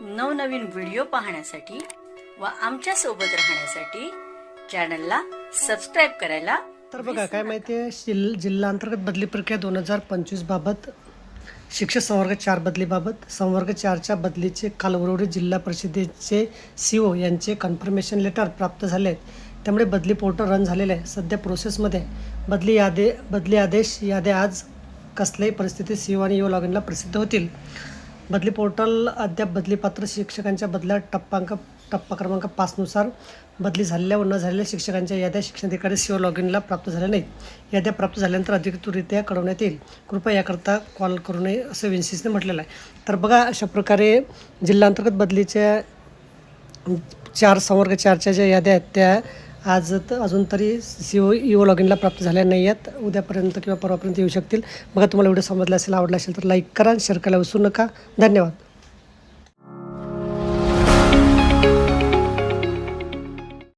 नवनवीन व्हिडिओ पाहण्यासाठी व आमच्यासोबत राहण्यासाठी चॅनलला सबस्क्राईब करायला तर बघा काय माहिती आहे? शिल जिल्हा अंतर्गत बदली प्रक्रिया दोन हजार पंचवीस बाबत शिक्षक संवर्ग चार बदलीबाबत संवर्ग चारच्या बदलीचे काल जिल्हा परिषदेचे सी ओ यांचे कन्फर्मेशन लेटर प्राप्त झाले आहेत. त्यामुळे बदली पोर्टल रन झालेले आहे. सध्या प्रोसेसमध्ये बदली यादे बदली आदेश याद्या आज कसल्याही परिस्थितीत सी ओ आणि यो लॉग इनला प्रसिद्ध होतील. बदली पोर्टल अद्याप बदलीपात्र शिक्षकांच्या बदल्या टप्पांक टप्पा क्रमांक पाचनुसार बदली झालेल्या व न झालेल्या शिक्षकांच्या याद्या शिक्षणाधिकारी सीओ लॉग इनला प्राप्त झाल्या नाहीत. याद्या प्राप्त झाल्यानंतर अधिकृतरित्या कळवण्यात येईल. कृपया याकरता कॉल करू नये असं विन्सिसने म्हटलेलं आहे. तर बघा अशा प्रकारे जिल्हांतर्गत बदलीच्या चार संवर्ग चारच्या ज्या याद्या आहेत त्या आज अजून तरी C O E O log इनला प्राप्त झाल्या नाही आहेत. उद्यापर्यंत किंवा परवापर्यंत येऊ शकतील. बघा तुम्हाला व्हिडिओ समजला असेल आवडला असेल तर लाईक करा शेअर करायला विसरू नका. धन्यवाद.